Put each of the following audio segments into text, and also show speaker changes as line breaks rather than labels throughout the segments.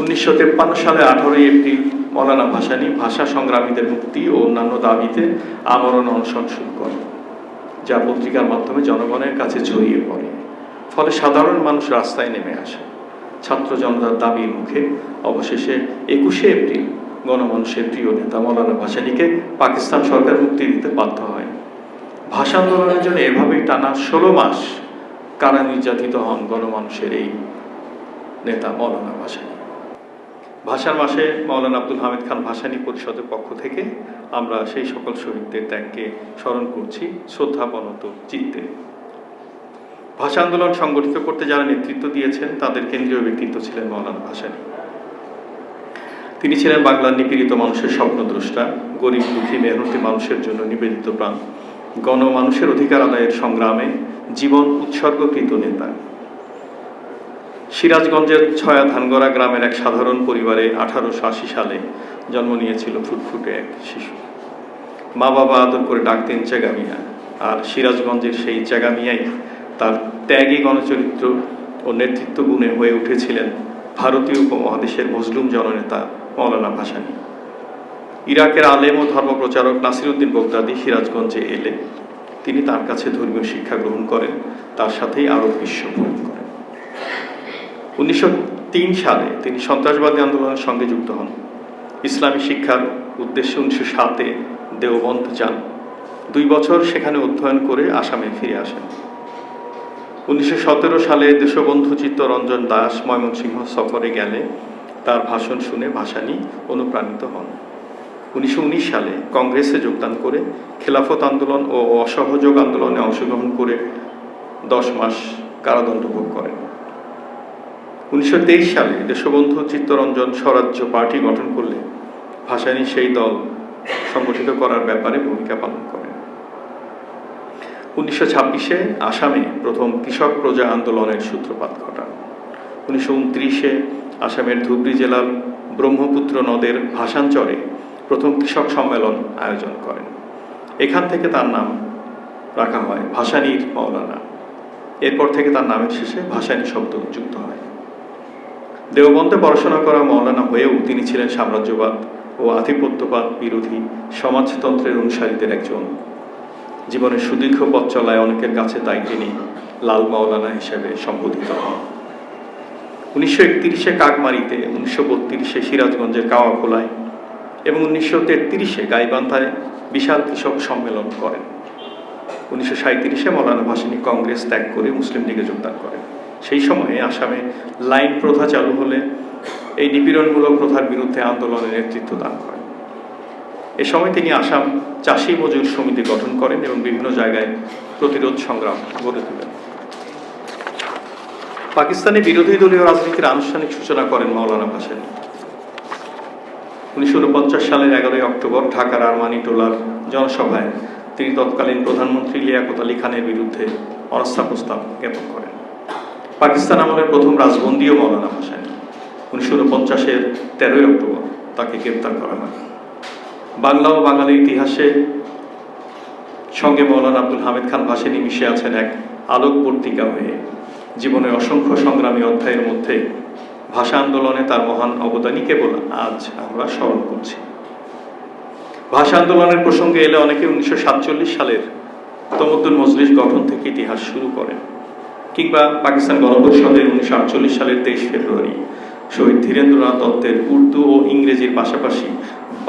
উনিশশো তেপ্পান্ন সালে আঠারোই এপ্রিল মৌলানা ভাসানী ভাষা সংগ্রামীদের মুক্তি ও অন্যান্য দাবিতে আমরণ অনশন শুরু করেন, যা পত্রিকার মাধ্যমে জনগণের কাছে ছড়িয়ে পড়ে। ফলে সাধারণ মানুষ রাস্তায় নেমে আসে। ছাত্র জনতার দাবির মুখে অবশেষে একুশে এপ্রিল গণমানুষের প্রিয় নেতা মৌলানা ভাসানীকে পাকিস্তান সরকার মুক্তি দিতে বাধ্য হয়। ভাষা আন্দোলনের জন্য এভাবেই টানা ষোলো মাস কারা নির্যাতিত হন গণমানুষের এই নেতা মৌলানা ভাসানী। ভাষার মাসে মৌলানা আব্দুল হামিদ খান ভাসানী পরিষদের পক্ষ থেকে আমরা সেই সকল শহীদদের ত্যাগকে স্মরণ করছি, শ্রদ্ধাপনত চিত্তে। ভাষা আন্দোলন সংগঠিত করতে যারা নেতৃত্ব দিয়েছেন, তাদের কেন্দ্রীয় ব্যক্তিত্ব ছিলেন মৌলানা ভাসানী। তিনি ছিলেন বাংলার নিপীড়িত মানুষের স্বপ্নদ্রষ্টা, গরিব দুঃখী মেহনতি মানুষের জন্য নিবেদিত প্রাণ, গণমানুষের অধিকার আদায়ের সংগ্রামে জীবন উৎসর্গকৃত নেতা। সিরাজগঞ্জের ছয়া ধানগড়া গ্রামের এক সাধারণ পরিবারে আঠারোশো আশি সালে জন্ম নিয়েছিল ফুটফুটে এক শিশু। মা বাবা আদর করে ডাকতেন চেগামিয়া আর সিরাজগঞ্জের সেই চেগামিয়াই তার ত্যাগী গণচরিত্র ও নেতৃত্ব গুণে হয়ে উঠেছিলেন ভারতীয় উপমহাদেশের মজলুম জননেতা মৌলানা ভাসানী। ইরাকের আলেম ও ধর্মপ্রচারক নাসিরুদ্দিন বগদাদি সিরাজগঞ্জে এলে তিনি তার কাছে ধর্মীয় শিক্ষা গ্রহণ করেন, তার সাথেই আরব বিশ্ব গ্রহণ করেন। উনিশশো তিন সালে তিনি সন্ত্রাসবাদী আন্দোলনের সঙ্গে যুক্ত হন। ইসলামী শিক্ষার উদ্দেশ্যে উনিশশো সাতে দেওবন্ধ যান। দুই বছর সেখানে অধ্যয়ন করে আসামে ফিরে আসেন। উনিশশো সতেরো সালে দেশবন্ধু চিত্তরঞ্জন দাস ময়মনসিংহ সফরে গেলে তার ভাষণ শুনে ভাসানী অনুপ্রাণিত হন। উনিশশো উনিশ সালে কংগ্রেসে যোগদান করে খেলাফত আন্দোলন ও অসহযোগ আন্দোলনে অংশগ্রহণ করে দশ মাস কারাদণ্ড ভোগ করেন। উনিশশো তেইশ সালে দেশবন্ধু চিত্তরঞ্জন স্বরাজ্য পার্টি গঠন করলে ভাসানী সেই দল সংগঠিত করার ব্যাপারে ভূমিকা পালন করেন। উনিশশো ছাব্বিশে আসামে প্রথম কৃষক প্রজা আন্দোলনের সূত্রপাত ঘটান। উনিশশো উনত্রিশে আসামের ধুবড়ী জেলার ব্রহ্মপুত্র নদের ভাষাঞ্চরে প্রথম কৃষক সম্মেলন আয়োজন করেন। এখান থেকে তার নাম রাখা হয় ভাসানীর মৌলানা এরপর থেকে তার নামের শেষে ভাসানী শব্দ যুক্ত হয়। দেওবন্দে পড়াশোনা করা মৌলানা হয়েও তিনি ছিলেন সাম্রাজ্যবাদ ও আধিপত্যবাদ বিরোধী সমাজতন্ত্রের অনুসারীদের একজন। জীবনের সুদীর্ঘ পথ চলায় অনেকের কাছে তাই তিনি লাল মাওলানা হিসেবে সম্বোধিত হন। উনিশশো একত্রিশে কাকমারিতে, উনিশশো বত্রিশে সিরাজগঞ্জের কাওয়াখোলায় এবং উনিশশো তেত্রিশে গাইবান্ধায় বিশাল কৃষক সম্মেলন করেন। উনিশশো সাঁত্রিশে মৌলানা ভাসানী কংগ্রেস ত্যাগ করে মুসলিম লীগে যোগদান করেন। সেই সময়ে আসামে লাইন প্রথা চালু হলে এই নিপীড়নমূলক প্রথার বিরুদ্ধে আন্দোলনের নেতৃত্ব দান করেন। এ সময় তিনি আসাম চাষি মজুর সমিতি গঠন করেন এবং বিভিন্ন জায়গায় প্রতিরোধ সংগ্রাম গড়ে তোলেন। পাকিস্তানে বিরোধী দলীয় রাজনীতির আনুষ্ঠানিক সূচনা করেন মাওলানা ভাসানী উনিশশো উনপঞ্চাশ সালের এগারোই অক্টোবর ঢাকার আরমানি টোলার জনসভায় তিনি তৎকালীন প্রধানমন্ত্রী লিয়াকত আলী খানের বিরুদ্ধে অনাস্থা প্রস্তাব জ্ঞাপন করেন। পাকিস্তান আমলের প্রথম রাজবন্দীও মৌলানা ভাসানী উনিশশো উনপঞ্চাশের তেরোই অক্টোবর তাকে গ্রেপ্তার করা হয়। বাংলা ও বাঙালির ইতিহাসে সঙ্গে মৌলানা আব্দুল হামিদ খান ভাসানী মিশে আছেন এক আলোকবর্তিকা হয়ে। জীবনের অসংখ্য সংগ্রামী অধ্যায়ের মধ্যে ভাষা আন্দোলনে তার মহান অবদানই কেবল আজ আমরা স্মরণ করছি। ভাষা আন্দোলনের প্রসঙ্গে এলে অনেকে উনিশশো সাতচল্লিশ সালের তমদ্দুল মজলিস গঠন থেকে ইতিহাস শুরু করেন। কিংবা পাকিস্তান গণপরিষদের উনিশশো আটচল্লিশ সালের তেইশ ফেব্রুয়ারি। শহীদ ধীরেন্দ্রনাথ দত্তের উর্দু ও ইংরেজির পাশাপাশি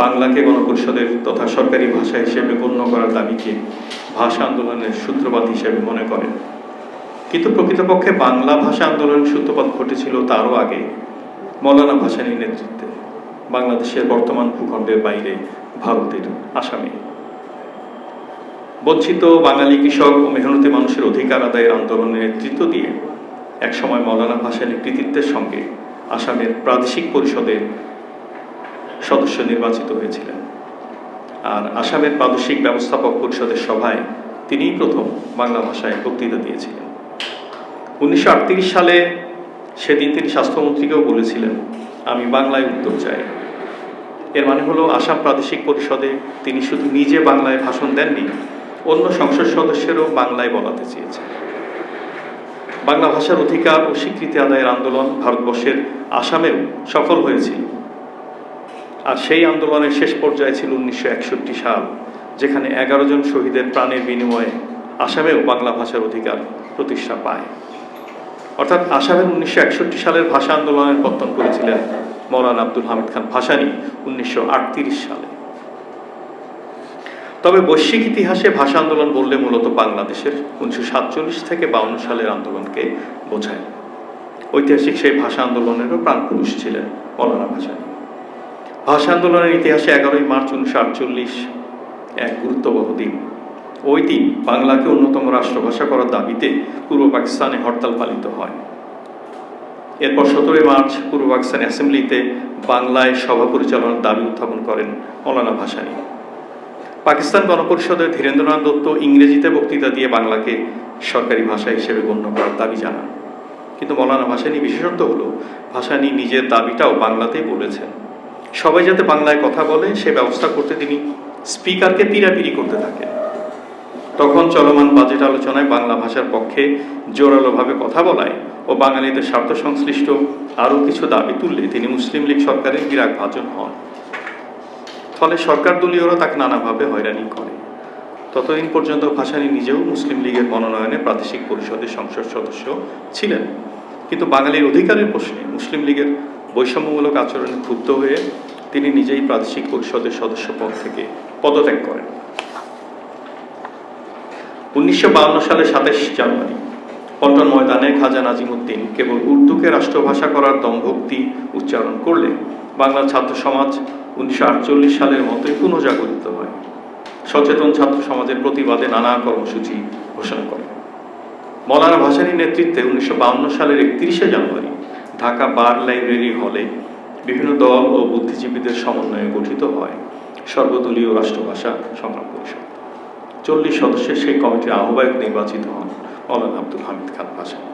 বাংলাকে গণপরিষদের তথা সরকারি ভাষা হিসেবে গণ্য করার দাবিকে ভাষা আন্দোলনের সূত্রপাত হিসেবে মনে করেন। কিন্তু প্রকৃতপক্ষে বাংলা ভাষা আন্দোলনের সূত্রপাত ঘটেছিল তারও আগে, মৌলানা ভাসানীর নেতৃত্বে, বাংলাদেশের বর্তমান ভূখণ্ডের বাইরে ভারতের আসামে। বঞ্চিত বাঙালি কৃষক ও মেহনতি মানুষের অধিকার আদায়ের আন্দোলনের নেতৃত্ব দিয়ে একসময় মৌলানা ভাসানীর কৃতিত্বের সঙ্গে আসামের প্রাদেশিক পরিষদের সদস্য নির্বাচিত হয়েছিলেন। আর আসামের প্রাদেশিক ব্যবস্থাপক পরিষদের সভায় তিনিই প্রথম বাংলা ভাষায় বক্তৃতা দিয়েছিলেন। উনিশশো আটত্রিশ সালে সেদিন তিনি স্বাস্থ্যমন্ত্রীকেও বলেছিলেন, আমি বাংলায় উত্তর চাই। এর মানে হলো, আসাম প্রাদেশিক পরিষদে তিনি শুধু নিজে বাংলায় ভাষণ দেননি অন্য সংসদ সদস্যেরও বাংলায় বলাতে চেয়েছেন বাংলা ভাষার অধিকার ও স্বীকৃতি আদায়ের আন্দোলন ভারতবর্ষের আসামেও সফল হয়েছিল। আর সেই আন্দোলনের শেষ পর্যায়ে ছিল উনিশশো একষট্টি সাল, যেখানে এগারো জন শহীদের প্রাণের বিনিময়ে আসামেও বাংলা ভাষার অধিকার প্রতিষ্ঠা পায়। অর্থাৎ আসামের উনিশশো একষট্টি সালের ভাষা আন্দোলনের পত্তন করেছিলেন মৌলানা আব্দুল হামিদ খান ভাসানী উনিশশো সালে। তবে বৈশ্বিক ইতিহাসে ভাষা আন্দোলন বললে মূলত বাংলাদেশের উনিশশো সাতচল্লিশ থেকে বাউন্ন সালের আন্দোলনকে বোঝায়। ঐতিহাসিক সেই ভাষা আন্দোলনেরও প্রাণপুরুষ ছিলেন মৌলানা ভাসানী। ভাষা আন্দোলনের ইতিহাসে এগারোই মার্চ উনিশশো আটচল্লিশ এক গুরুত্ববহ দিন। ওই দিন বাংলাকে অন্যতম রাষ্ট্রভাষা করার দাবিতে পূর্ব পাকিস্তানে হরতাল পালিত হয়। এরপর সতেরোই মার্চ পূর্ব পাকিস্তান অ্যাসেম্বলিতে বাংলায় সভা পরিচালনার দাবি উত্থাপন করেন মৌলানা ভাসানী। পাকিস্তান গণপরিষদের ধীরেন্দ্রনাথ দত্ত ইংরেজিতে বক্তৃতা দিয়ে বাংলাকে সরকারি ভাষা হিসেবে গণ্য করার দাবি জানান। কিন্তু মৌলানা ভাসানী বিশেষত্ব হলো, ভাসানী নিজের দাবিটাও বাংলাতেই বলেছেন। সবাই যাতে বাংলায় কথা বলে, সে ব্যবস্থা করতে তিনি স্পিকারকে পিরাপিরি করতে থাকেন। তখন চলমান বাজেট আলোচনায় বাংলা ভাষার পক্ষে জোরালোভাবে কথা বলায় ও বাঙালিদের স্বার্থ সংশ্লিষ্ট আরও কিছু দাবি তুললে তিনি মুসলিম লীগ সরকারের বিরাগ ভাজন ফলে সরকার দলীয়রা তাকে নানাভাবে হয়রানি করে। ততদিন পর্যন্ত ভাসানী নিজেও মুসলিম লীগের মনোনয়নে প্রাদেশিক পরিষদের সংসদ সদস্য ছিলেন। কিন্তু বাঙালির অধিকারের প্রশ্নে মুসলিম লীগের বৈষম্যমূলক আচরণে ক্ষুব্ধ হয়ে তিনি নিজেই প্রাদেশিক পরিষদের সদস্য পদ থেকে পদত্যাগ করেন। উনিশশো সালে সাতাশ জানুয়ারি, পল্টন ময়দানে খাজা নাজিমুদ্দিন কেবল উর্দুকে রাষ্ট্রভাষা করার দম্ভক্তি উচ্চারণ করলে বাংলা ছাত্র সমাজ উনিশশো আটচল্লিশ সালের মতোই পুনঃজাগরিত হয়। সচেতন ছাত্র সমাজের প্রতিবাদে নানা কর্মসূচি ঘোষণা করে। মৌলানা ভাসানীর নেতৃত্বে উনিশশো সালের একত্রিশে জানুয়ারি ঢাকা বার লাইব্রেরি হলে বিভিন্ন দল ও বুদ্ধিজীবীদের সমন্বয়ে গঠিত হয় সর্বদলীয় রাষ্ট্রভাষা সংগ্রাম পরিষদ। চল্লিশ সদস্যের সেই কমিটির আহ্বায়ক নির্বাচিত হন মৌলানা আব্দুল হামিদ খান ভাসানী।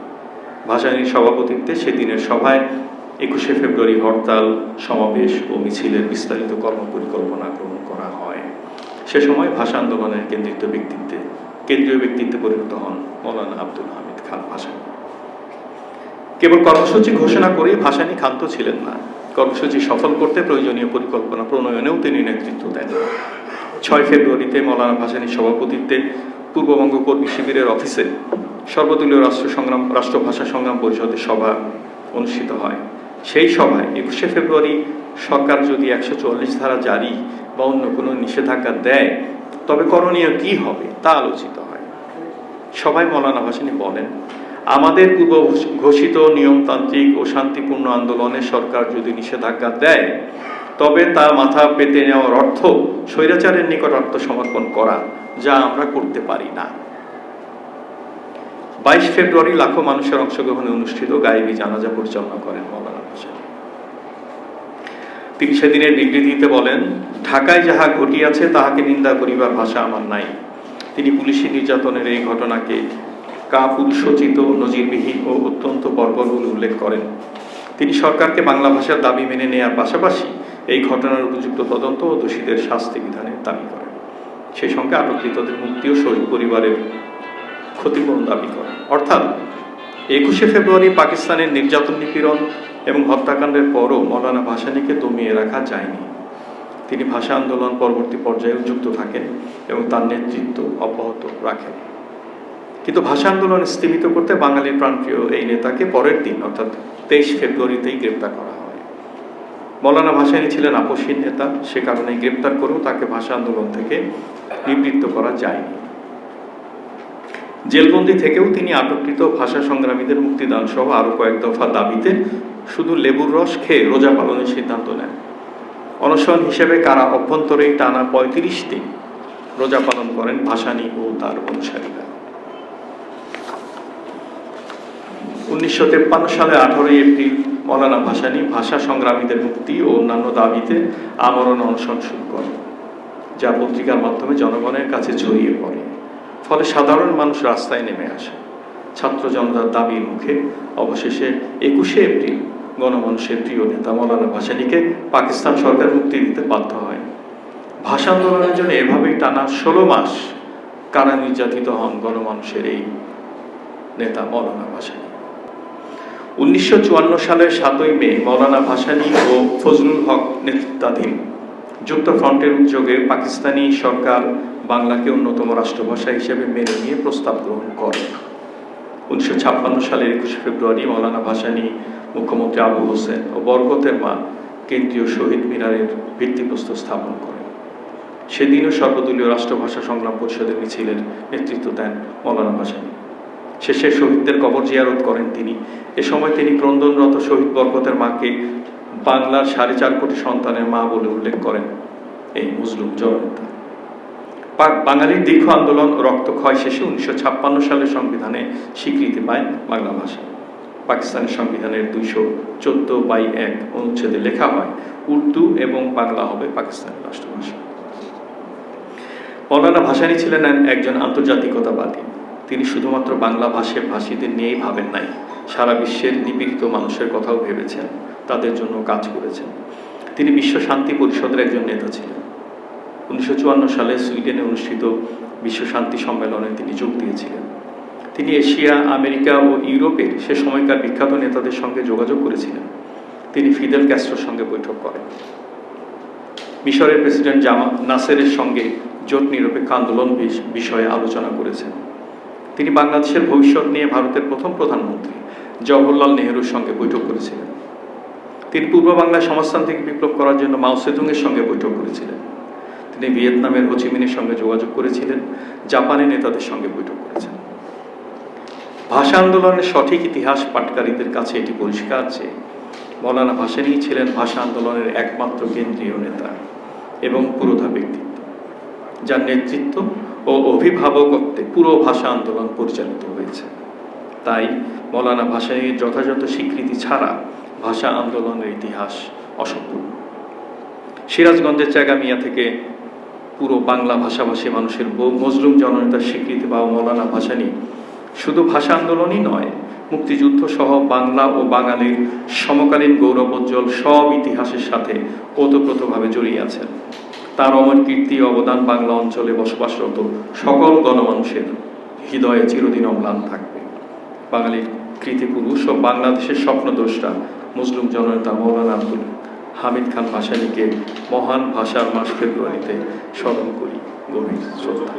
ভাসানীর সভাপতিত্বে সেদিনের সভায় একুশে ফেব্রুয়ারি হরতাল, সমাবেশ ও মিছিলের বিস্তারিত কর্মপরিকল্পনা গ্রহণ করা হয়। সে সময় ভাষা আন্দোলনের কেন্দ্রিত ব্যক্তিত্বে, কেন্দ্রীয় ব্যক্তিত্বে পরিণত হন মৌলানা আব্দুল হামিদ খান ভাসানী। কেবল কর্মসূচি ঘোষণা করেই ভাসানী ক্ষান্ত ছিলেন না। কর্মসূচি সফল করতে প্রয়োজনীয় পরিকল্পনা প্রণয়নেও তিনি নেতৃত্ব দেন ছয় ফেব্রুয়ারিতে মৌলানা ভাসানীর সভাপতিত্বে পূর্ববঙ্গ কর্মী শিবিরের অফিসে সর্বদলীয় রাষ্ট্র সংগ্রাম রাষ্ট্রভাষা সংগ্রাম পরিষদের সভা অনুষ্ঠিত হয়। সেই সভায় একুশে ফেব্রুয়ারি সরকার যদি একশো চল্লিশ ধারা জারি বা অন্য কোনো নিষেধাজ্ঞা দেয়, তবে করণীয় কি হবে তা আলোচিত হয়। সবাই মৌলানা ভাসানী বলেন, আমাদের পূর্ব ঘোষিত নিয়মতান্ত্রিক ও শান্তিপূর্ণ আন্দোলনে সরকার যদি নিষেধাজ্ঞা দেয়, তবে তা মাথা পেতে নেওয়ার অর্থ স্বৈরাচারের নিকট আত্মসমর্পণ করা, যা আমরা করতে পারি না। বাইশ ফেব্রুয়ারি লাখো মানুষের অংশগ্রহণে অনুষ্ঠিত গায়েবী জানাজা পরিচালনা করেন মৌলানা তিনি সেদিনের বিবৃতিতে বলেন, ঢাকায় যাহা ঘটিয়াছে, তাহাকে নিন্দা করিবার ভাষা আমার নাই। তিনি পুলিশি নির্যাতনের এই ঘটনাকে নজিরবিহীন ও অত্যন্ত বর্বর বলে উল্লেখ করেন। তিনি সরকারকে বাংলা ভাষার দাবি মেনে নেওয়ার পাশাপাশি এই ঘটনার উপযুক্ত তদন্ত ও দোষীদের শাস্তি বিধানের দাবি করেন। সেই সঙ্গে আটককৃতদের মুক্তি ও শহীদ পরিবারের ক্ষতিপূরণ দাবি করেন। অর্থাৎ একুশে ফেব্রুয়ারি পাকিস্তানের নির্যাতন নিপীড়ন এবং হত্যাকাণ্ডের পরও মৌলানা ভাসানীকে দমিয়ে রাখা যায়নি। তিনি ভাষা আন্দোলন পরবর্তী পর্যায়ে যুক্ত থাকেন এবং তার নেতৃত্ব অব্যাহত রাখেন। কিন্তু ভাষা আন্দোলন স্থিমিত করতে বাঙালির প্রাণপ্রিয় এই নেতাকে পরের দিন, অর্থাৎ তেইশ ফেব্রুয়ারিতেই গ্রেপ্তার করা হয়। মৌলানা ভাসানী ছিলেন আপসীন নেতা, সে কারণে গ্রেপ্তার করেও তাকে ভাষা আন্দোলন থেকে নিবৃত্ত করা যায়নি। জেলবন্দি থেকেও তিনি আটককৃত ভাষা সংগ্রামীদের মুক্তিদান সহ আরও কয়েক দফা দাবিতে শুধু লেবুর রস খেয়ে রোজা পালনের সিদ্ধান্ত নেন। অনশন হিসেবে কারা অভ্যন্তরে টানা পঁয়ত্রিশ দিন রোজা পালন করেন, ভাসানী ও তার অনুসারীরা। উনিশশো তেপ্পান্ন সালে আঠারোই এপ্রিল মৌলানা ভাসানী ভাষা সংগ্রামীদের মুক্তি ও অন্যান্য দাবিতে আমরণ অনশন শুরু করেন, যা পত্রিকার মাধ্যমে জনগণের কাছে ছড়িয়ে পড়ে। ফলে সাধারণ মানুষ রাস্তায় নেমে আসে। ছাত্র জনতার দাবির মুখে অবশেষে একুশে এপ্রিল গণমানুষের প্রিয় নেতা মৌলানা ভাসানীকে পাকিস্তান সরকার মুক্তি দিতে বাধ্য হয়। ভাষা আন্দোলনের জন্য এভাবেই টানা ষোলো মাস কারা নির্যাতিত হন গণমানুষের এই নেতা মৌলানা ভাসানী। উনিশশো চুয়ান্ন সালের সাতই মে মৌলানা ভাসানী ও ফজলুল হক নেতৃত্বাধীন যুক্তফ্রন্টের উদ্যোগে পাকিস্তানি সরকার বাংলাকে অন্যতম রাষ্ট্রভাষা হিসেবে মেনে নিয়ে প্রস্তাব গ্রহণ করে। উনিশশো ছাপ্পান্ন সালের একুশে ফেব্রুয়ারি মৌলানা ভাসানী, মুখ্যমন্ত্রী আবু হোসেন ও বরকতের মা কেন্দ্রীয় শহীদ মিনারের ভিত্তিপ্রস্তর স্থাপন করেন। সেদিনও সর্বদলীয় রাষ্ট্রভাষা সংগ্রাম পরিষদের মিছিলের নেতৃত্ব দেন মৌলানা ভাসানী। শেষে শহীদদের কবর জিয়ারত করেন তিনি। এ সময় তিনি ক্রন্দনরত শহীদ বরকতের মাকে বাংলার সাড়ে চার কোটি সন্তানের মা বলে উল্লেখ করেন। এই মুসলিম জননেতা। পাক বাঙালির দীর্ঘ আন্দোলন রক্তক্ষয় শেষে উনিশশো ছাপ্পান্ন সালের সংবিধানে স্বীকৃতি পায় বাংলা ভাষা। পাকিস্তানের সংবিধানের দুইশো চোদ্দ বাই এক অনুচ্ছেদে লেখা হয়, উর্দু এবং বাংলা হবে পাকিস্তানের রাষ্ট্রভাষা। মৌলানা ভাসানী ছিলেন একজন আন্তর্জাতিকতাবাদী। তিনি শুধুমাত্র বাংলা ভাষে ভাষীদের নিয়েই ভাবেন নাই, সারা বিশ্বের নিপীড়িত মানুষের কথাও ভেবেছেন, তাদের জন্য কাজ করেছেন। তিনি বিশ্ব শান্তি পরিষদের একজন নেতা ছিলেন। উনিশশো চুয়ান্ন সালে সুইডেনে অনুষ্ঠিত বিশ্ব শান্তি সম্মেলনে তিনি যোগ দিয়েছিলেন। তিনি এশিয়া, আমেরিকা ও ইউরোপের সে সময়কার বিখ্যাত নেতাদের সঙ্গে যোগাযোগ করেছিলেন। তিনি ফিদেল ক্যাস্ট্রোর সঙ্গে বৈঠক করেন। মিশরের প্রেসিডেন্ট জামা নাসেরের সঙ্গে জোট নিরপেক্ষ আন্দোলন বিষ- বিষয়ে আলোচনা করেছেন। তিনি বাংলাদেশের ভবিষ্যৎ নিয়ে ভারতের প্রথম প্রধানমন্ত্রী জওহরলাল নেহরুর সঙ্গে বৈঠক করেছিলেন। তিনি পূর্ব বাংলায় সমাজতান্ত্রিক বিপ্লব করার জন্য মাও সেতুংয়ের সঙ্গে বৈঠক করেছিলেন। তিনি ভিয়েতনামের হোচিমিনের সঙ্গে যোগাযোগ করেছিলেন। জাপানের নেতাদের সঙ্গে বৈঠক করেছেন। ভাষা আন্দোলনের সঠিক ইতিহাস পাটকারীদের কাছে এটি পরিষ্কার যে মৌলানা ভাসানী ছিলেন ভাষা আন্দোলনের একমাত্র কেন্দ্রীয় নেতা এবং পুরোধা ব্যক্তিত্ব। যার নেতৃত্ব ও অভিভাবকত্বে পুরো ভাষা আন্দোলন পরিচালিত হয়েছে। তাই মৌলানা ভাসানীর যথাযথ স্বীকৃতি ছাড়া ভাষা আন্দোলনের ইতিহাস অসম্পূর্ণ। সিরাজগঞ্জের চাগামিয়া থেকে পুরো বাংলা ভাষাভাষী মানুষের ব- মজলুম জননেতার স্বীকৃতি পাওয়া মৌলানা ভাসানী শুধু ভাষা আন্দোলনই নয়, মুক্তিযুদ্ধ সহ বাংলা ও বাঙালির সমকালীন গৌরবোজ্জ্বল সব ইতিহাসের সাথে ওতপ্রোতভাবে জড়িয়ে আছেন। তার অমর কীর্তি অবদান বাংলা অঞ্চলে বসবাসরত সকল গণমানুষের হৃদয়ে চিরদিন অম্লান থাকবে। বাঙালির কৃতিপুরুষ ও বাংলাদেশের স্বপ্নদ্রষ্টা মুসলিম জননেতা মৌলানা আব্দুল হামিদ খান ভাসানীকে মহান ভাষার মাস ফেব্রুয়ারিতে স্মরণ করি গভীর শ্রদ্ধা।